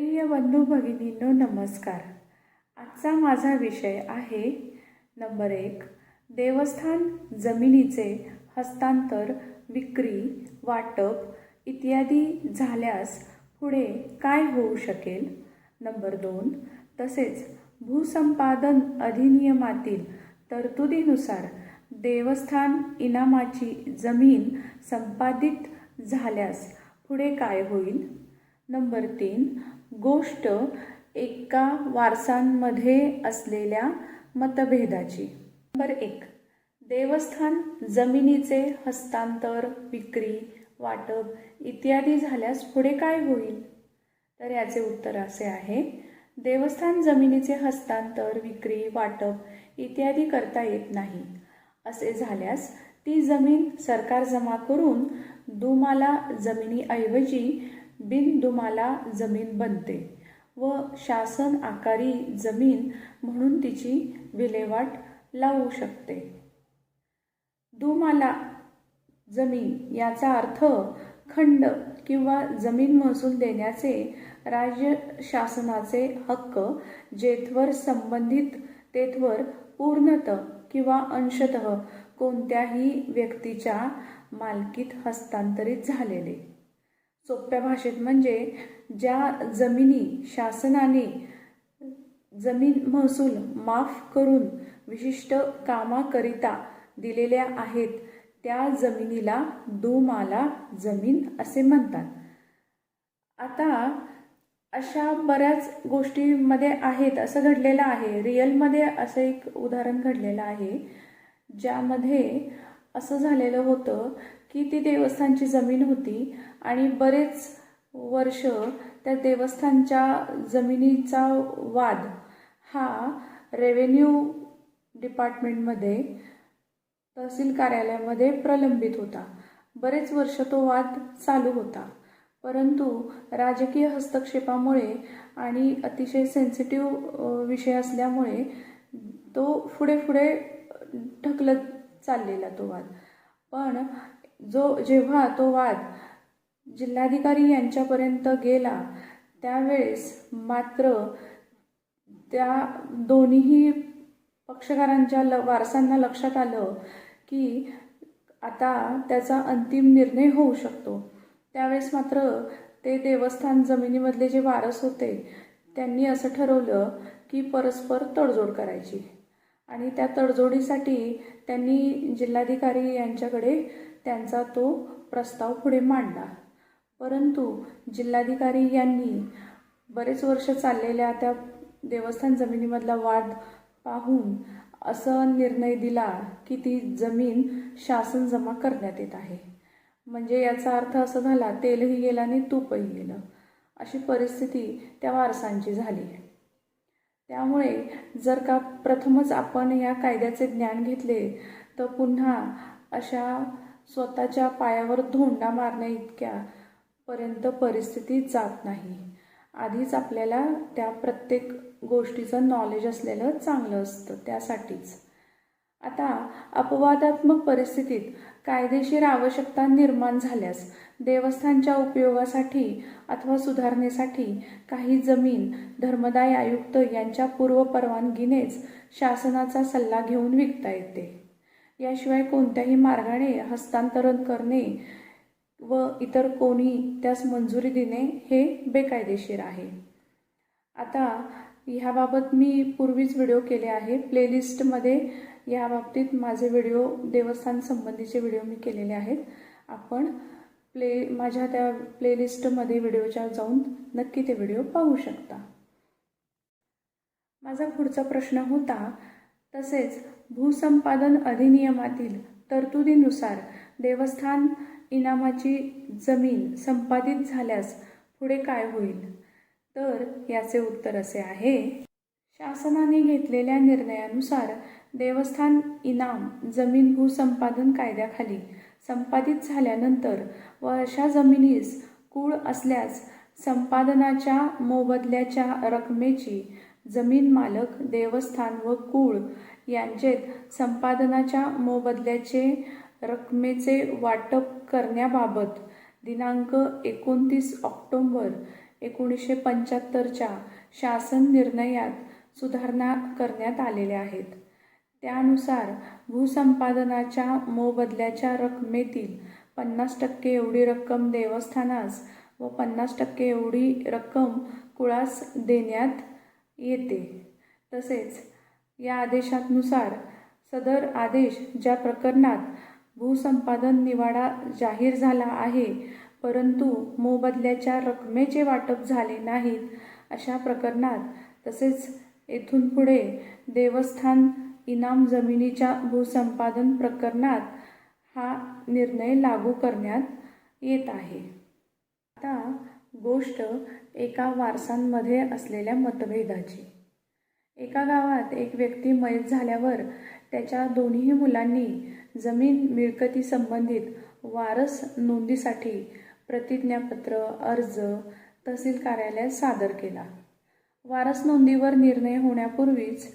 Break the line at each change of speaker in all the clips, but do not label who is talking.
प्रिय बंधू भगिनींनो नमस्कार. आजचा माझा विषय आहे नंबर एक देवस्थान जमिनीचे हस्तांतर विक्री वाटप इत्यादी झाल्यास पुढे काय होऊ शकेल? नंबर दोन तसेच भूसंपादन अधिनियमातील तरतुदीनुसार देवस्थान इनामाची जमीन संपादित झाल्यास पुढे काय होईल? नंबर तीन गोष्ट एका वारसांमध्ये असलेल्या मतभेदाची. नंबर एक देवस्थान जमिनीचे हस्तांतर विक्री वाटप इत्यादी झाल्यास पुढे काय होईल? तर याचे उत्तर असे आहे देवस्थान जमिनीचे हस्तांतर विक्री वाटप इत्यादी करता येत नाही. असे झाल्यास ती जमीन सरकार जमा करून दुमाला जमिनीऐवजी बिनदुमाला जमीन बनते व शासन आकारी जमीन म्हणून तिची विल्हेवाट लावू शकते. दुमाला जमीन याचा अर्थ खंड किंवा जमीन महसूल देण्याचे राज्य शासनाचे हक्क जेथवर संबंधित तेथवर पूर्णत किंवा अंशतः कोणत्याही व्यक्तीच्या मालकीत हस्तांतरित झालेले. सोप्या भाषेत म्हणजे ज्या जमिनी शासनाने जमीन महसूल माफ करून विशिष्ट कामाकरिता दिलेल्या आहेत त्या जमिनीला दुमाला जमीन असे म्हणतात. आता अशा बऱ्याच गोष्टीमध्ये आहेत असं घडलेलं आहे. रिअलमध्ये असं एक उदाहरण घडलेलं आहे ज्यामध्ये असं झालेलं होतं की ती देवस्थानची जमीन होती आणि बरेच वर्ष त्या देवस्थानच्या जमिनीचा वाद हा रेव्हेन्यू डिपार्टमेंटमध्ये तहसील कार्यालयामध्ये प्रलंबित होता. बरेच वर्ष तो वाद चालू होता. परंतु राजकीय हस्तक्षेपामुळे आणि अतिशय सेन्सिटिव्ह विषय असल्यामुळे तो पुढे पुढे ढकलत चाललेला तो वाद. पण जो जेव्हा तो वाद जिल्हाधिकारी यांच्यापर्यंत गेला त्यावेळेस मात्र त्या दोन्हीही पक्षकारांच्या ल वारसांना लक्षात आलं की आता त्याचा अंतिम निर्णय होऊ शकतो. त्यावेळेस मात्र ते देवस्थान जमिनीमधले जे वारस होते त्यांनी असं ठरवलं की परस्पर तडजोड करायची. आणि त्या तडजोडीसाठी त्यांनी जिल्हाधिकारी यांच्याकडे त्यांचा तो प्रस्ताव पुढे मांडला. परंतु जिल्हाधिकारी यांनी बरेच वर्ष चाललेल्या त्या देवस्थान जमिनीमधला वाद पाहून असं निर्णय दिला की ती जमीन शासन जमा करण्यात येत आहे. म्हणजे याचा अर्थ असा झाला तेलही गेला आणि तूपही गेलं. अशी परिस्थिती त्या वारसांची झाली. त्यामुळे जर का प्रथमच आपण या कायद्याचे ज्ञान घेतले तर पुन्हा अशा स्वतःच्या पायावर धोंडा मारण्या इतक्या पर्यंत परिस्थिती जात नाही. आधीच आपल्याला त्या प्रत्येक गोष्टीचं नॉलेज असलेलं चांगलं असतं त्यासाठीच. आता अपवादात्मक परिस्थितीत कायदेशीर आवश्यकता निर्माण झाल्यास देवस्थानच्या उपयोगासाठी अथवा सुधारणेसाठी काही जमीन धर्मदाय आयुक्त यांच्या पूर्व परवानगीनेच शासनाचा सल्ला घेऊन विकता येते. याशिवाय कोणत्याही मार्गाने हस्तांतरण करणे व इतर कोणी त्यास मंजुरी देणे हे बेकायदेशीर आहे. आता ह्याबाबत मी पूर्वीच व्हिडिओ केले आहे. प्लेलिस्टमध्ये या बाबतीत माझे व्हिडिओ देवस्थान संबंधीचे व्हिडिओ मी केलेले आहेत. आपण प्ले माझ्या त्या प्लेलिस्टमध्ये व्हिडिओच्या जाऊन नक्की ते व्हिडिओ पाहू शकता. माझा पुढचा प्रश्न होता तसेच भूसंपादन अधिनियमातील तरतुदीनुसार देवस्थान इनामाची जमीन संपादित झाल्यास पुढे काय होईल? तर याचे उत्तर असे आहे शासनाने घेतलेल्या निर्णयानुसार देवस्थान इनाम जमीन भूसंपादन कायद्याखाली संपादित झाल्यानंतर व अशा जमिनीस कूळ असल्यास संपादनाच्या मोबदल्याच्या रकमेची जमीन मालक देवस्थान व कूळ यांचेत संपादनाच्या मोबदल्याचे रकमेचे वाटप करण्याबाबत दिनांक एकोणतीस ऑक्टोंबर एकोणीसशे पंच्याहत्तरच्या शासन निर्णयात सुधारणा करण्यात आलेल्या आहेत. त्यानुसार भूसंपादनाच्या मोबदल्याच्या रकमेतील पन्नास टक्के एवढी रक्कम देवस्थानास व पन्नास टक्के एवढी रक्कम कुळास देण्यात येते. तसेच या आदेशानुसार सदर आदेश ज्या प्रकरणात भूसंपादन निवाडा जाहीर झाला आहे परंतु मोबदल्याच्या रकमेचे वाटप झाले नाहीत अशा प्रकरणात तसेच येथून पुढे देवस्थान इनाम जमिनीच्या भूसंपादन प्रकरणात हा निर्णय लागू करण्यात येत आहे. आता गोष्ट एका वारसांमध्ये असलेल्या मतभेदाची. एका गावात एक व्यक्ती मयत झाल्यावर त्याच्या दोन्ही मुलांनी जमीन मिळकती संबंधित वारस नोंदीसाठी प्रतिज्ञापत्र अर्ज तहसील कार्यालयात सादर केला. वारस नोंदीवर निर्णय होण्यापूर्वीच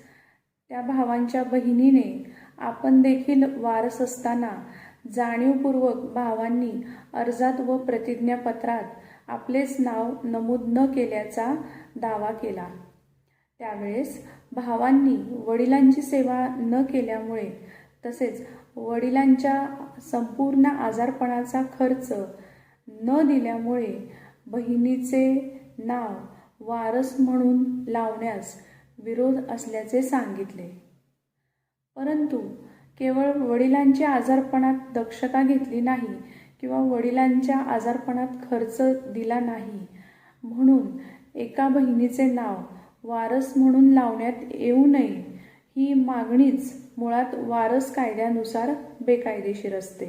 त्या भावांच्या बहिणीने आपण देखील वारस असताना जाणीवपूर्वक भावांनी अर्जात व प्रतिज्ञापत्रात आपलेच नाव नमूद न केल्याचा दावा केला. त्यावेळेस भावांनी वडिलांची सेवा न केल्यामुळे तसेच वडिलांच्या संपूर्ण आजारपणाचा खर्च न दिल्यामुळे बहिणीचे नाव वारस म्हणून लावण्यास विरोध असल्याचे सांगितले. परंतु केवळ वडिलांच्या आजारपणात दक्षता घेतली नाही किंवा वडिलांच्या आजारपणात खर्च दिला नाही म्हणून एका बहिणीचे नाव वारस म्हणून लावण्यात येऊ नये ही मागणीच मुळात वारस कायद्यानुसार बेकायदेशीर असते.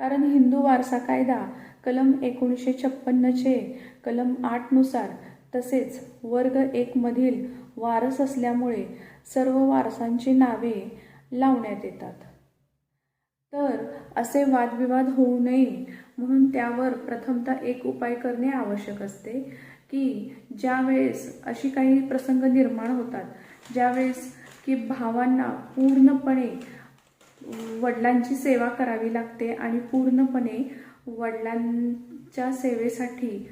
कारण हिंदू वारसा कायदा कलम एकोणीसशे छप्पन्नचे कलम आठनुसार तसेच वर्ग एकमधील वारस असल्यामुळे सर्व वारसांची नावे लावण्यात येतात. तर असे वादविवाद होऊ नये म्हणून त्यावर प्रथमतः एक उपाय करणे आवश्यक असते की ज्यावेळेस अशी काही प्रसंग निर्माण होतात ज्यावेळेस की भावांना पूर्णपणे वडिलांची सेवा करावी लागते आणि पूर्णपणे वडिलांच्या सेवेसाठी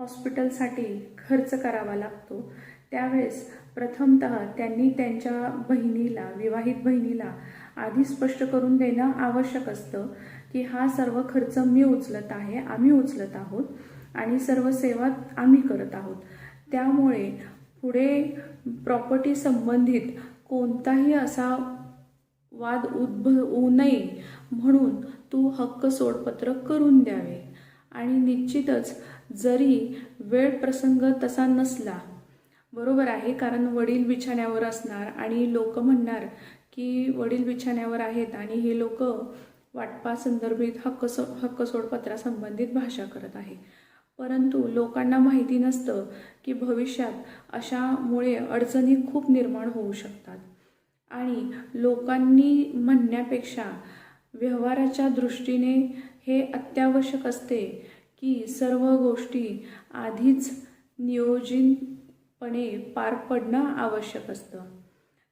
हॉस्पिटलसाठी खर्च करावा लागतो. त्यावेळेस प्रथमतः त्यांनी त्यांच्या बहिणीला विवाहित बहिणीला आधी स्पष्ट करून देणं आवश्यक असतं की हा सर्व खर्च मी उचलत आहे आम्ही उचलत आहोत आणि सर्व सेवा आम्ही करत आहोत. त्यामुळे पुढे प्रॉपर्टी संबंधित कोणताही असा वाद उद्भवू नये म्हणून तू हक्क सोडपत्र करून द्यावे. आणि निश्चितच जरी वेळ प्रसंग तसा नसला बरोबर आहे कारण वडील बिछाण्यावर असणार आणि लोक म्हणणार की वडील बिछाण्यावर आहेत आणि हे लोक वाटपा संदर्भित हक्क सो हक्क सोडपत्रासंबंधित भाषा करत आहे. परंतु लोकांना माहिती नसतं की भविष्यात अशामुळे अडचणी खूप निर्माण होऊ शकतात. आणि लोकांनी म्हणण्यापेक्षा व्यवहाराच्या दृष्टीने हे अत्यावश्यक असते की सर्व गोष्टी आधीच नियोजितपणे पार पडणं आवश्यक असतं.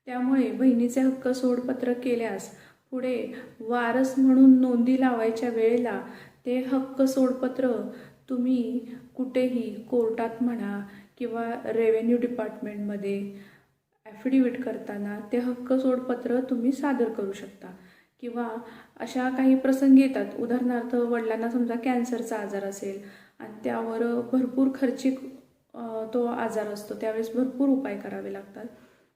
त्यामुळे बहिणीचे हक्क सोडपत्र केल्यास पुढे वारस म्हणून नोंदी लावायच्या वेळेला ते हक्क सोडपत्र तुम्ही कुठेही कोर्टात म्हणा किंवा रेव्हेन्यू डिपार्टमेंटमध्ये ॲफिडेविट करताना ते हक्क सोडपत्र तुम्ही सादर करू शकता. किंवा अशा काही प्रसंग येतात. उदाहरणार्थ वडिलांना समजा कॅन्सरचा आजार असेल आणि त्यावर भरपूर खर्चिक तो आजार असतो. त्यावेळेस भरपूर उपाय करावे लागतात.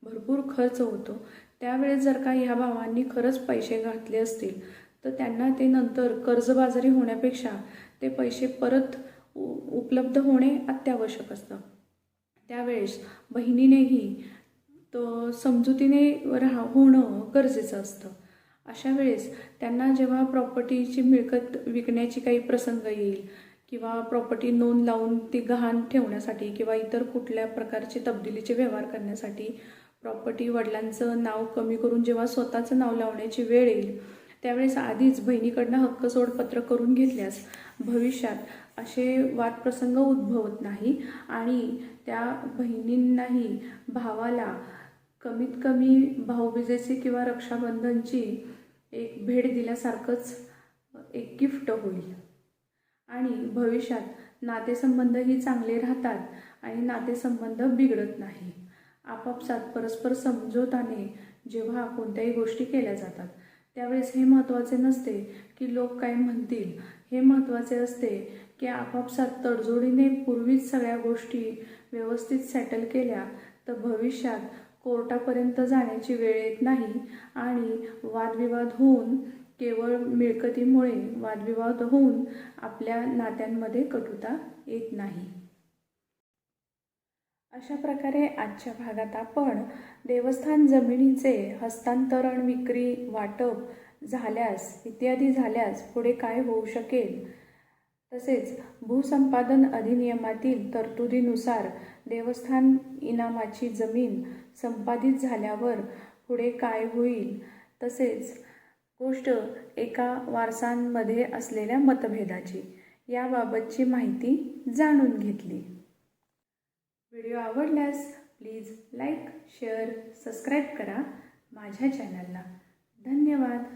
भरपूर खर्च होतो. त्यावेळेस जर का ह्या भावांनी खरंच पैसे घातले असतील तर त्यांना ते नंतर कर्जबाजारी होण्यापेक्षा ते पैसे परत उ- उपलब्ध होणे अत्यावश्यक असतं. त्यावेळेस बहिणीनेही तो समजुतीने राह होणं गरजेचं असतं. अशा वेळेस त्यांना जेव्हा प्रॉपर्टीची मिळकत विकण्याची काही प्रसंग येईल किंवा प्रॉपर्टी नोंद लावून ती गहाण ठेवण्यासाठी किंवा इतर कुठल्या प्रकारचे तब्दिलीचे व्यवहार करण्यासाठी प्रॉपर्टी वडिलांचं नाव कमी करून जेव्हा स्वतःचं नाव लावण्याची वेळ येईल त्यावेळेस आधीच बहिणीकडनं हक्क सोडपत्र करून घेतल्यास भविष्यात असे वादप्रसंग उद्भवत नाही आणि त्या बहिणींनाही भावाला कमीत कमी भाऊबीजेची किंवा रक्षाबंधनची एक भेट दिल्यासारखंच एक गिफ्ट होईल. आणि भविष्यात नातेसंबंधही चांगले राहतात आणि नातेसंबंध बिघडत नाही. आपापसात परस्पर समजोताने जेव्हा कोणत्याही गोष्टी केल्या जातात त्यावेळेस हे महत्त्वाचे नसते की लोक काय म्हणतील. हे महत्त्वाचे असते की आपापसात तडजोडीने पूर्वीच सगळ्या गोष्टी व्यवस्थित सेटल केल्या तर भविष्यात कोर्टापर्यंत जाण्याची वेळ येत नाही आणि वादविवाद होऊन केवळ मिळकतीमुळे वादविवाद होऊन आपल्या नात्यांमध्ये कटुता येत नाही. अशा प्रकारे आजच्या भागात आपण देवस्थान जमिनीचे हस्तांतरण विक्री वाटप झाल्यास इत्यादी झाल्यास पुढे काय होऊ शकेल तसेच भूसंपादन अधिनियमातील तरतुदीनुसार देवस्थान इनामाची जमीन संपादित झाल्यावर पुढे काय होईल? तसेच गोष्ट एका वारसांमध्ये असलेल्या मतभेदाची याबाबतची माहिती जाणून घेतली. व्हिडिओ आवडल्यास प्लीज लाईक शेअर सबस्क्राईब करा माझ्या चॅनलला. धन्यवाद.